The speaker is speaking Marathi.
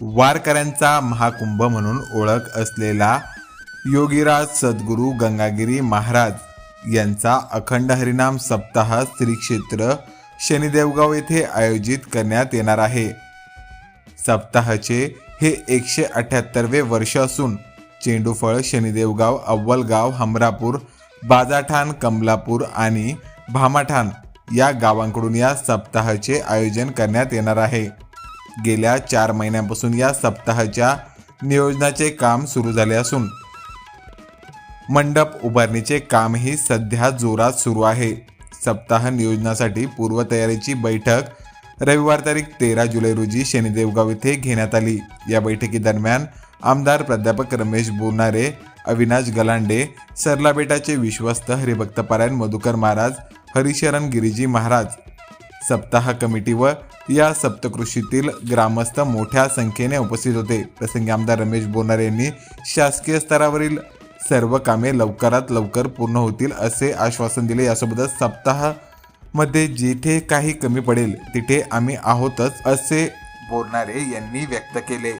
वारकऱ्यांचा महाकुंभ म्हणून ओळख असलेला योगीराज सद्गुरू गंगागिरी महाराज यांचा अखंड हरिनाम सप्ताह श्री क्षेत्र शनिदेवगाव येथे आयोजित करण्यात येणार आहे. सप्ताहाचे हे एकशे अठ्याहत्तरवे वर्ष असून चेंडूफळ शनिदेवगाव अव्वलगाव हमरापूर बाजाठाण कमलापूर आणि भामाठाण या गावांकडून या सप्ताहाचे आयोजन करण्यात येणार आहे. गेल्या चार महिन्यांपासून या सप्ताहाच्या नियोजनाचे काम सुरू झाले असून मंडप उभारणीचे कामही सध्या जोरात सुरू आहे. सप्ताह नियोजनासाठी पूर्वतयारीची बैठक रविवार तारीख तेरा जुलै रोजी शनिदेवगाव येथे घेण्यात आली. या बैठकीदरम्यान आमदार प्राध्यापक रमेश बोनारे अविनाश गलांडे सरला बेटाचे विश्वस्त हरिभक्तपारायण मधुकर महाराज हरिशरण गिरीजी महाराज सप्ताह कमिटीवर या सप्तकृषीतील ग्रामस्थ मोठ्या संख्येने उपस्थित होते. प्रसंगी आमदार रमेश बोनारे यांनी शासकीय स्तरावरील सर्व कामे लवकरात लवकर पूर्ण होतील असे आश्वासन दिले. यासोबतच सप्ताहमध्ये जिथे काही कमी पडेल तिथे आम्ही आहोतच असे बोरणारे यांनी व्यक्त केले.